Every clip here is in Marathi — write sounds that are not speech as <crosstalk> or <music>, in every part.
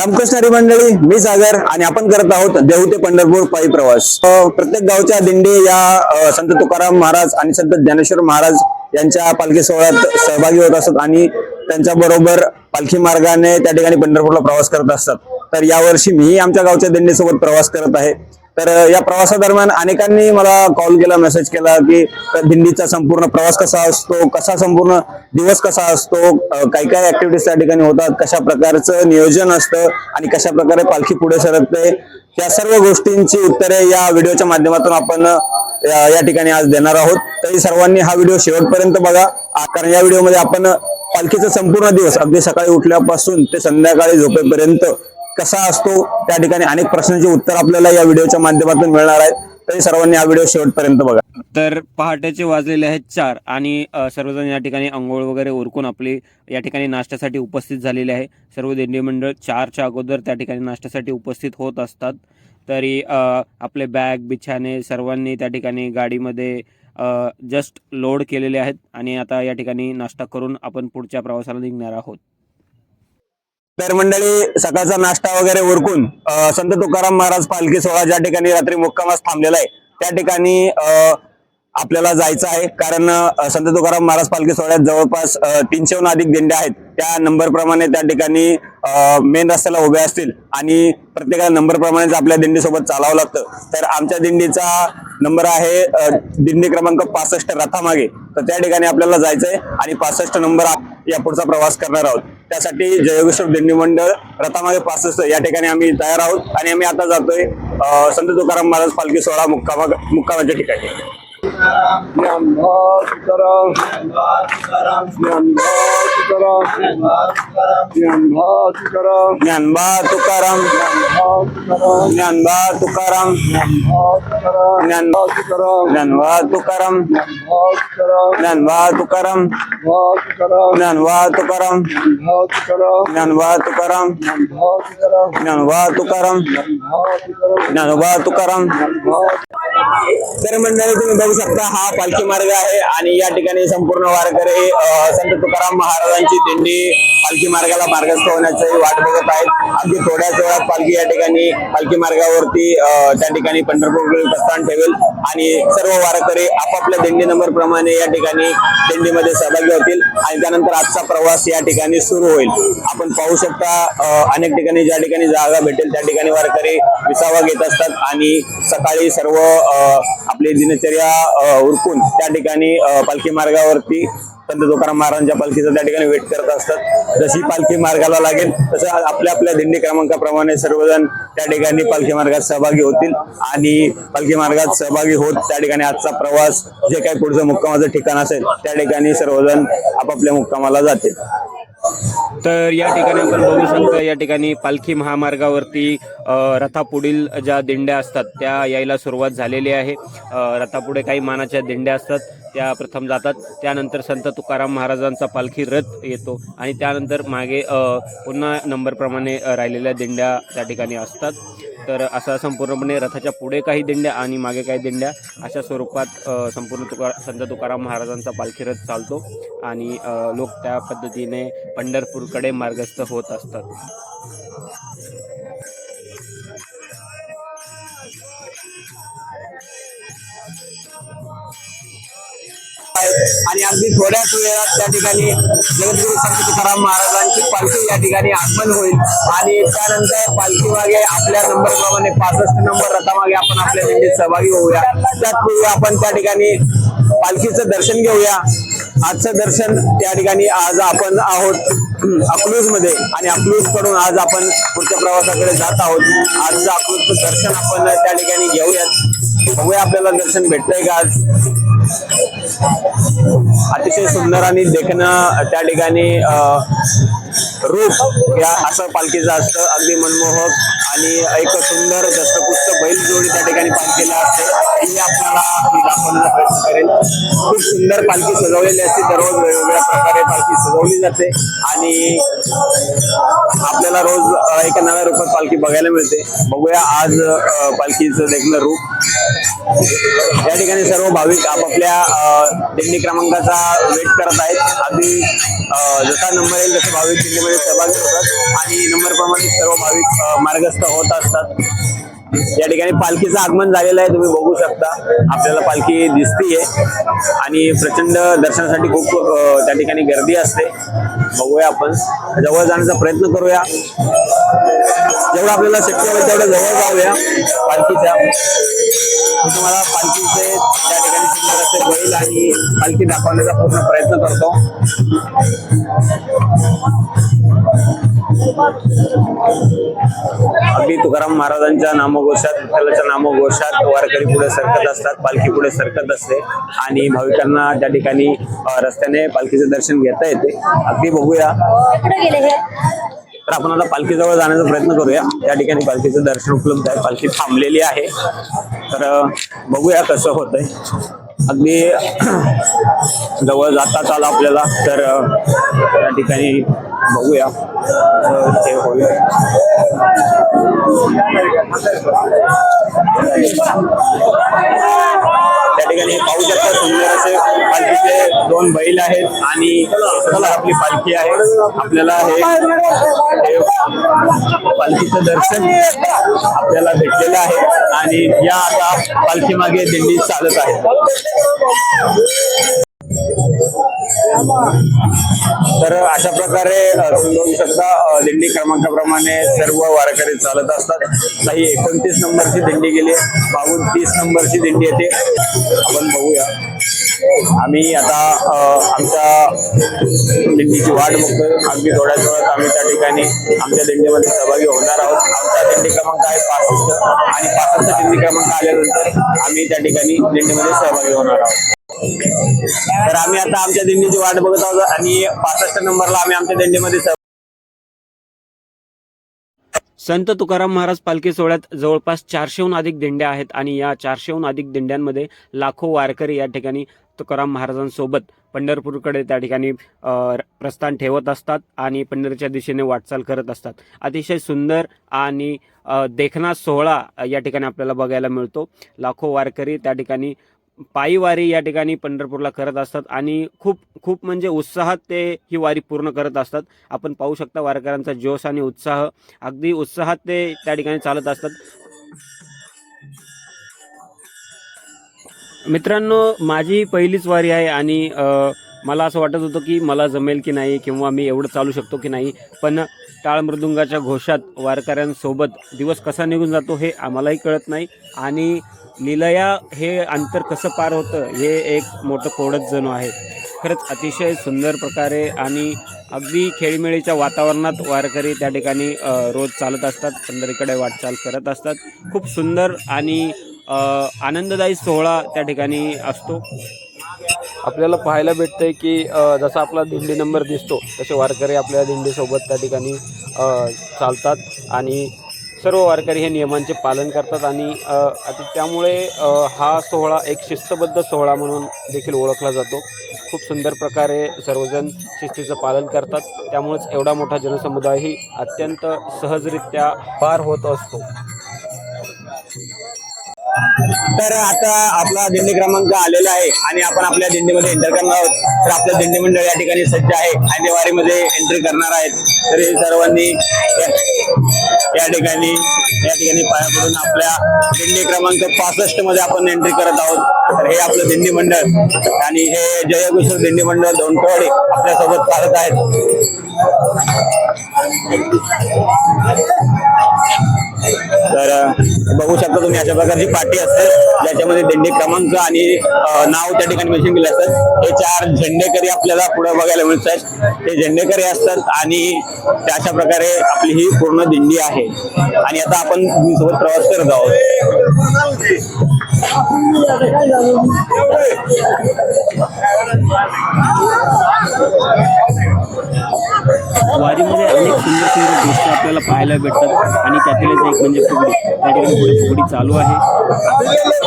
रामकृष्णारी मंडळी मी सागर आणि आपण करत आहोत देहू ते पंढरपूर पायी प्रवास. प्रत्येक गावच्या दिंडी या संत तुकाराम महाराज आणि संत ज्ञानेश्वर महाराज यांच्या पालखी सोहळ्यात सहभागी होत असतात आणि त्यांच्या बरोबर पालखी मार्गाने त्या ठिकाणी पंढरपूरला प्रवास करत असतात. तर यावर्षी मीही आमच्या गावच्या दिंडीसोबत प्रवास करत आहे. तर या प्रवासादरम्यान अनेकांनी मला कॉल केला मेसेज केला की दिंडीचा संपूर्ण प्रवास कसा असतो? कसा संपूर्ण दिवस कसा असतो? काय काय ऍक्टिव्हिटीज त्या ठिकाणी होतात? कशा प्रकारचं नियोजन असतं? आणि कशा प्रकारे पालखी पुढे सरकते? या सर्व गोष्टींची उत्तरे या व्हिडिओच्या माध्यमातून आपण या ठिकाणी आज देणार आहोत. तरी सर्वांनी हा व्हिडिओ शेवटपर्यंत बघा. कारण या व्हिडिओमध्ये आपण पालखीचा संपूर्ण दिवस अगदी सकाळी उठल्यापासून ते संध्याकाळी झोपेपर्यंत कसा असतो त्या ठिकाणी अनेक प्रश्नांची उत्तर आपल्याला या व्हिडिओच्या माध्यमातून मिळणार आहेत तरी सर्वांनी हा व्हिडिओ शेवटपर्यंत बघा. तर पहाटेचे वाजलेले आहेत चार आणि सर्वजण या ठिकाणी आंघोळ वगैरे उरकून आपली या ठिकाणी नाश्त्यासाठी उपस्थित झालेले आहे. सर्व दिंडी मंडळ चारच्या अगोदर त्या ठिकाणी नाश्त्यासाठी उपस्थित होत असतात. तरी आपले बॅग बिछाने सर्वांनी त्या ठिकाणी गाडीमध्ये जस्ट लोड केलेले आहेत आणि आता या ठिकाणी नाश्ता करून आपण पुढच्या प्रवासाला निघणार आहोत. तर मंडळी सकाळचा नाश्ता वगैरे उरकून संत तुकाराम महाराज पालखी सोहळा ज्या ठिकाणी रात्री मुक्कामास थांबलेला आहे त्या ठिकाणी आपल्याला जायचं आहे. कारण संत तुकाराम महाराज पालखी सोहळ्यात जवळपास तीनशेहून अधिक दिंड्या आहेत. त्या नंबर प्रमाणे त्या ठिकाणी मेन रस्त्याला उभे असतील आणि प्रत्येकाला नंबरप्रमाणेच आपल्या दिंडीसोबत चालावं लागतं. तर आमच्या दिंडीचा नंबर आहे दिंडी क्रमांक पासष्ट रथामागे. तर त्या ठिकाणी आपल्याला जायचंय आणि पासष्ट नंबर या पुढचा प्रवास करणार आहोत. त्यासाठी जयोगेश्वर दिंडी मंडळ रथामागे पासष्ट या ठिकाणी आम्ही तयार आहोत. आणि आम्ही आता जातोय संत तुकाराम महाराज पालखी सोहळा मुक्कामा मुक्कामाच्या ठिकाणी. ज्ञानवा तुकाराम ज्ञानभाव तुकाराम ज्ञानभाव तुकाराम ज्ञानबा तुकाराम ज्ञानभाव तुकाराम ज्ञानबा तुकाराम ज्ञानभाव तुकाराम ज्ञान ज्ञानभाव तुकाराम ज्ञानबा तुकाराम ज्ञानभाव तुकाराम ज्ञानबा तुकाराम ज्ञानभाव तुकाराम ज्ञानबा तुकाराम ज्ञानबा ज्ञानभाव तुकाराम तुकाराम तर मंडळी तुम्ही बघू शकता हा पालखी मार्ग आहे आणि या ठिकाणी संपूर्ण वारकरी संत तुकाराम महाराजांची दिंडी पालखी मार्गाला मार्गस्थ होण्याची वाट बघत आहेत. अगदी थोड्याच वेळात पालखी या ठिकाणी पालखी मार्गावरती त्या ठिकाणी पंढरपूर प्रस्थान ठेवेल आणि सर्व वारकरी आपापल्या दिंडी नंबर प्रमाणे या ठिकाणी दिंडीमध्ये सहभागी होतील आणि त्यानंतर आजचा प्रवास या ठिकाणी सुरू होईल. आपण पाहू शकता अनेक ठिकाणी ज्या ठिकाणी जागा भेटेल त्या ठिकाणी वारकरी विसावा घेत असतात आणि सकाळी सर्व आपली दिनचर्या उरकून त्या ठिकाणी पालखी मार्गावरती संत तुकाराम महाराजांच्या पालखीचा त्या ठिकाणी वेट करत असतात. जशी पालखी मार्गाला लागेल तसं आपल्या आपल्या दिंडी क्रमांकाप्रमाणे सर्वजण त्या ठिकाणी पालखी मार्गात सहभागी होतील आणि पालखी मार्गात सहभागी होत त्या ठिकाणी आजचा प्रवास जे काही पुढचं मुक्कामाचं ठिकाण असेल त्या ठिकाणी सर्वजण आपापल्या मुक्कामाला जातील. तर या ठिकाणी आपण बघू शकतो या ठिकाणी पालखी महामार्गावरती रथापुढील ज्या दिंड्या असतात त्या यायला सुरुवात झालेली आहे. रथापुढे काही मानाच्या दिंड्या असतात त्या प्रथम जातात. त्यानंतर संत तुकाराम महाराजांचा पालखी रथ येतो आणि त्यानंतर मागे पुन्हा नंबरप्रमाणे राहिलेल्या दिंड्या त्या ठिकाणी असतात. तर असा संपूर्णपणे रथाच्या पुढे काही दिंड्या आणि मागे काही दिंड्या अशा स्वरूपात संपूर्ण तुकारा संत तुकाराम महाराजांचा पालखी रथ चालतो आणि लोक त्या पद्धतीने पंढरपूरकडे मार्गस्थ होत असतात. आणि अगदी थोड्याच वेळात त्या ठिकाणी जगद्गुरु संत तुकाराम महाराजांची पालखी या ठिकाणी आगमन होईल. आणि त्यानंतर पालखी मागे आपल्या नंबर प्रमाणे पासष्ट नंबर रथामागे आपण आपल्या दिंडीत सहभागी होऊया. त्याचपूर्वी आपण त्या ठिकाणी पालखीचं दर्शन घेऊया. आजचं दर्शन त्या ठिकाणी आज आपण आहोत अकलूजमध्ये आणि अकलूजकडून आज आपण पुढच्या प्रवासाकडे जात आहोत. आजचं अकलूजचं दर्शन आपण त्या ठिकाणी घेऊयात. बघूया आपल्याला दर्शन भेटतंय का आज. अतिशय सुंदर आणि देखणं त्या ठिकाणी रूप या असं पालखीचं असतं. अगदी मनमोहक आणि एक सुंदर दस्तपुष्ट बैल जोडी त्या ठिकाणी पालखीला असते. ही आपल्याला मी दाखवण्याचा प्रयत्न खूप सुंदर पालखी सजवलेली असते. दररोज वेगवेगळ्या प्रकारे पालखी सजवली जाते. आणि आपल्याला रोज एका नव्या रूपात पालखी बघायला मिळते. बघूया आज पालखीचं देखणं रूप. या ठिकाणी सर्व भाविक आपापल्या दिंडी क्रमांकाचा वेट करत आहेत. अगदी जसा नंबर येईल तसे भाविक दिंडीमध्ये सहभागी होतात. आणि नंबर प्रमाणे सर्व भाविक मार्गस्थ होत असतात. या ठिकाणी पालखीचं आगमन झालेलं आहे तुम्ही बघू शकता. आपल्याला पालखी दिसतीये. आणि प्रचंड दर्शनासाठी खूप त्या ठिकाणी गर्दी असते. बघूया आपण. जवळ जाण्याचा प्रयत्न करूया. जेवढं आपल्याला शक्य होईल तेवढं जवळ जाऊया पालखीच्या. तुम्हाला पालखीचे त्या ठिकाणी सुंदर बैल आणि पालखी दाखवण्याचा पूर्ण प्रयत्न करतो. अगदी तुकाराम महाराजांच्या नामघोषात विठ्ठलाच्या नामघोषात वारकरी पुढे सरकत असतात पालखी पुढे सरकत असते. आणि भाविकांना त्या ठिकाणी रस्त्याने पालखीचे दर्शन घेता येते. अगदी बघूया. तर आपण आता पालखीजवळ जाण्याचा प्रयत्न करूया. त्या ठिकाणी पालखीचं दर्शन उपलब्ध आहे. पालखी थांबलेली आहे. तर बघूया कसं होतंय. अगदी <clears throat> जवळ जाताच आलं आपल्याला तर त्या ठिकाणी बघूया. ते होईल. त्या ठिकाणी पाहू शकता सुंदर असे पालखीचे दोन बैल आहेत आणि आपली पालखी आहे. आपल्याला हे हे पालखीचं दर्शन आपल्याला भेटलेलं आहे आणि या आता पालखी मागे दिंडी चालत आहे. तर अशा प्रकारे अ, तुम्ही बघू शकता दिंडी क्रमांकाप्रमाणे सर्व वारकरी चालत असतात. काही एकोणतीस नंबरची दिंडी गेली बावून तीस नंबरची दिंडी येते. आपण बघूया. आम्ही आता आमच्या दिंडीची वाट बघतोय. अगदी थोड्याच वेळात आम्ही त्या ठिकाणी आमच्या दिंडीमध्ये सहभागी होणार आहोत. आमचा दिंडी क्रमांक आहे पासष्ट. आणि पासष्ट दिंडी क्रमांक आल्यानंतर आम्ही त्या ठिकाणी दिंडीमध्ये सहभागी होणार आहोत. तर आम्ही आता आमच्या दिंडीची वाट बघत आहोत आणि पासष्ट नंबरला आम्ही आमच्या दिंडीमध्ये संत तुकाराम महाराज पालखी सोहळ्यात जवळपास चारशेहून अधिक दिंड्या आहेत आणि या चारशेहून अधिक दिंड्यांमध्ये लाखो वारकरी या ठिकाणी तुकाराम महाराजांसोबत पंढरपूरकडे त्या ठिकाणी प्रस्थान ठेवत असतात आणि पंढरीच्या दिशेने वाटचाल करत असतात. अतिशय सुंदर आणि देखना देखणा सोहळा या ठिकाणी आपल्याला बघायला मिळतो. लाखो वारकरी त्या ठिकाणी पायी वारी या ठिकाणी पंढरपूरला करत असतात आणि खूप खूप म्हणजे उत्साहात ते ही वारी पूर्ण करत असतात. आपण पाहू शकता वारकऱ्यांचा जोश आणि उत्साह. अगदी उत्साहात ते त्या ठिकाणी चालत असतात. मित्रांनो माझी पहिलीच वारी आहे आणि मला असं वाटत होतं की मला जमेल की नाही किंवा मी एवढं चालू शकतो की नाही पण टाळमृदुंगाच्या घोषात वारकऱ्यांसोबत दिवस कसा निघून जातो हे आम्हालाही कळत नाही. आणि लिलया हे अंतर कसं पार होतं हे एक मोठं कोडच जणू आहे. खरंच अतिशय सुंदर प्रकारे आणि अगदी खेळीमेळीच्या वातावरणात वारकरी त्या ठिकाणी रोज चालत असतात पंढरीकडे वाटचाल करत असतात. खूप सुंदर आणि आनंददायी सोहळा त्या ठिकाणी असतो. आपल्याला पाहायला भेटतंय की जसा आपला दिंडी नंबर दिसतो तसे वारकरी आपल्या दिंडीसोबत त्या ठिकाणी चालतात आणि सर्व वारकरी हे नियमांचे पालन करतात आणि आता त्यामुळे हा सोहळा एक शिस्तबद्ध सोहळा म्हणून देखील ओळखला जातो. खूप सुंदर प्रकारे सर्वजण शिस्तीचं पालन करतात. त्यामुळेच एवढा मोठा जनसमुदायही अत्यंत सहजरित्या पार होत असतो. तर आता आपला दिंडी क्रमांक आलेला आहे आणि आपण आपल्या दिंडीमध्ये एंटर करणार आहोत. तर आपलं दिंडी मंडळ या ठिकाणी सज्ज आहे. आणि वारीमध्ये एंट्री करणार आहेत. तरी सर्वांनी या- ठिकाणी या ठिकाणी पाया पडून आपल्या दिंडी क्रमांक पासष्टमध्ये आपण एंट्री करत आहोत. तर हे आपलं दिंडी मंडळ आणि हे जयकुशल दिंडी मंडळ दोनटवाडी आपल्यासोबत चालत आहेत. तर बघू शकता तुम्ही अशा प्रकारची पाठी असते ज्याच्यामध्ये दिंडी क्रमांक आणि नाव त्या ठिकाणी मेन्शन केले असतात हे चार झेंडेकरी आपल्याला पुढे बघायला मिळतात हे झेंडेकरी असतात आणि अशा प्रकारे आपली ही पूर्ण दिंडी आहे. आणि आता आपण सोबत प्रवास करत आहोत. वारीमध्ये अनेक सुंदर सुंदर गोष्टी आपल्याला पाहायला भेटतात आणि त्यातीलच एक म्हणजे फुगडी त्या ठिकाणी पुढे फुगडी चालू आहे.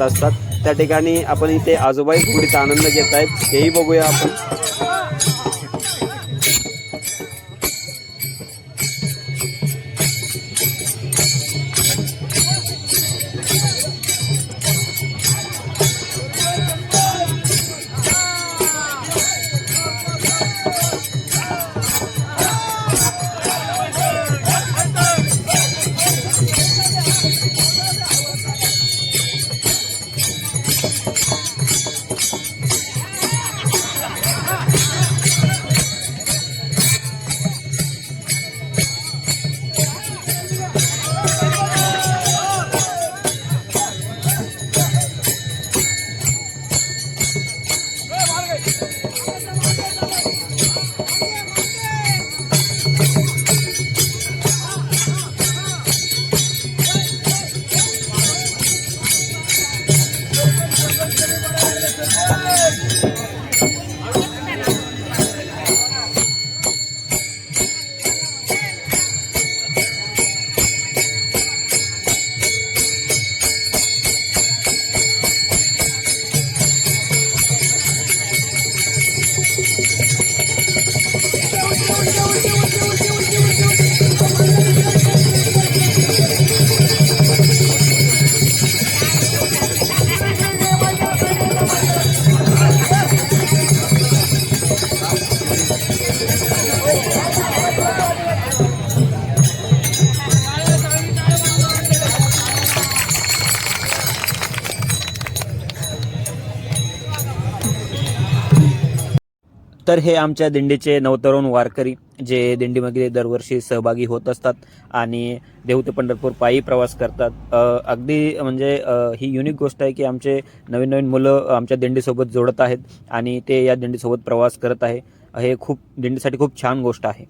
असतात. त्या ठिकाणी आपण इथे आजोबाई थोडीचा आनंद घेत आहेत. हेही बघूया आपण. तर हे आमच्या दिंडीचे नवतरुण वारकरी जे दिंडीमध्ये दरवर्षी सहभागी होत असतात आणि देव ते पंढरपूर पायी प्रवास करतात. अगदी म्हणजे ही युनिक गोष्ट आहे की आमचे नवीन नवीन मुलं आमच्या दिंडीसोबत जोडत आहेत आणि ते या दिंडीसोबत प्रवास करत आहे. हे खूप दिंडीसाठी खूप छान गोष्ट आहे.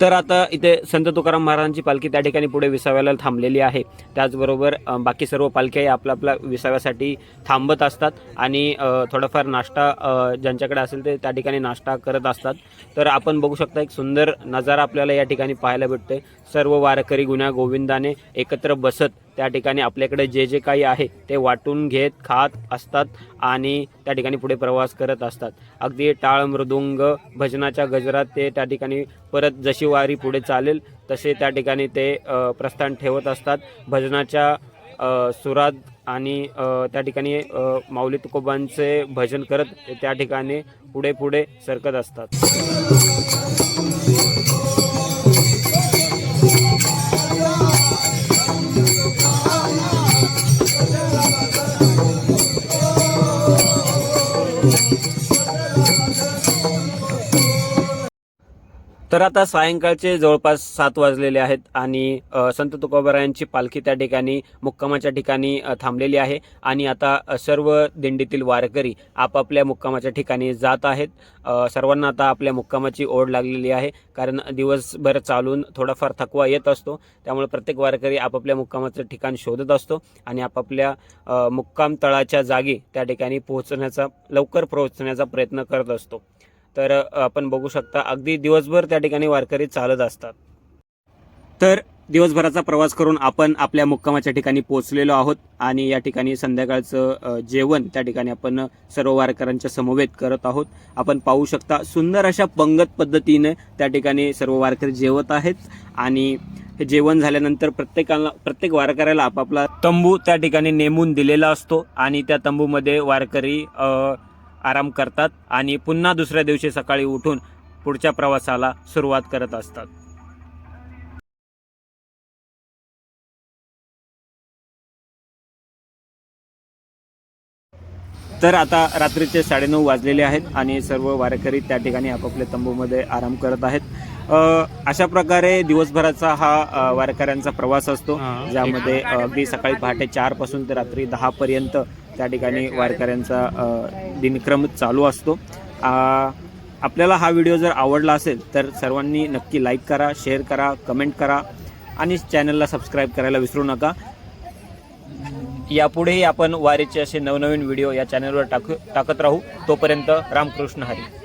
तर आता इथे संत तुकाराम महाराजांची पालखी त्या ठिकाणी पुढे विसाव्याला थांबलेली आहे. त्याचबरोबर बाकी सर्व पालख्याही आपल्या आपल्या विसाव्यासाठी थांबत असतात आणि थोडाफार नाश्ता ज्यांच्याकडे असेल ते त्या ठिकाणी नाश्ता करत असतात. तर आपण बघू शकता एक सुंदर नजारा आपल्याला या ठिकाणी पाहायला भेटतोय. सर्व वारकरी गुन्ह्या गोविंदाने एकत्र बसत त्या ठिकाणी आपल्याकडे जे जे काही आहे ते वाटून घेत खात असतात आणि त्या ठिकाणी पुढे प्रवास करत असतात. अगदी टाळ मृदुंग भजनाच्या गजरात ते त्या ठिकाणी परत जशी वारी पुढे चालेल तसे त्या ठिकाणी ते प्रस्थान ठेवत असतात. भजनाच्या सुरात आणि त्या ठिकाणी माऊली तुकोबांचे भजन करत त्या ठिकाणी पुढे पुढे सरकत असतात. तर आता सायंकाळचे जवळपास सात वाजलेले आहेत आणि संत तुकोबारायांची पालखी त्या ठिकाणी मुक्कामाच्या ठिकाणी थांबलेली आहे. आणि आता सर्व दिंडीतील वारकरी आपापल्या मुक्कामाच्या ठिकाणी जात आहेत. सर्वांना आता आपल्या मुक्कामाची ओढ लागलेली आहे. कारण दिवसभर चालून थोडाफार थकवा येत असतो. त्यामुळे प्रत्येक वारकरी आपापल्या मुक्कामाचं ठिकाण शोधत असतो. आणि आपापल्या मुक्काम तळाच्या जागी त्या ठिकाणी पोहोचण्याचा लवकर पोहोचण्याचा प्रयत्न करत असतो. तर आपण बघू शकता अगदी दिवसभर त्या ठिकाणी वारकरी चालत असतात. तर दिवसभराचा प्रवास करून आपण आपल्या मुक्कामाच्या ठिकाणी पोहोचलेलो आहोत आणि या ठिकाणी संध्याकाळचं जेवण त्या ठिकाणी आपण सर्व वारकऱ्यांच्या समवेत करत आहोत. आपण पाहू शकता सुंदर अशा पंगत पद्धतीने त्या ठिकाणी सर्व वारकरी जेवत आहेत आणि हे जेवण झाल्यानंतर प्रत्येकाला प्रत्येक वारकऱ्याला आपापला तंबू त्या ठिकाणी नेमून दिलेला असतो आणि त्या तंबूमध्ये वारकरी आराम करतात आणि पुन्हा दुसऱ्या दिवशी सकाळी उठून पुढच्या प्रवासाला सुरुवात करत असतात. तर आता रात्रीचे साडेनऊ वाजलेले आहेत आणि सर्व वारकरी त्या ठिकाणी आपापल्या तंबूमध्ये आराम करत आहेत. अशा प्रकारे दिवसभराचा हा वारकऱ्यांचा प्रवास असतो ज्यामध्ये अगदी सकाळी पहाटे चारपासून ते रात्री दहा पर्यंत त्या ठिकाणी वारकऱ्यांचा दिनक्रम चालू असतो. आपल्याला हा व्हिडिओ जर आवडला असेल तर सर्वांनी नक्की लाईक करा शेअर करा कमेंट करा आणि चॅनलला सबस्क्राईब करायला विसरू नका. यापुढेही आपण वारीचे असे नवनवीन व्हिडिओ या चॅनलवर टाकू टाकत राहू. तोपर्यंत रामकृष्ण हरी.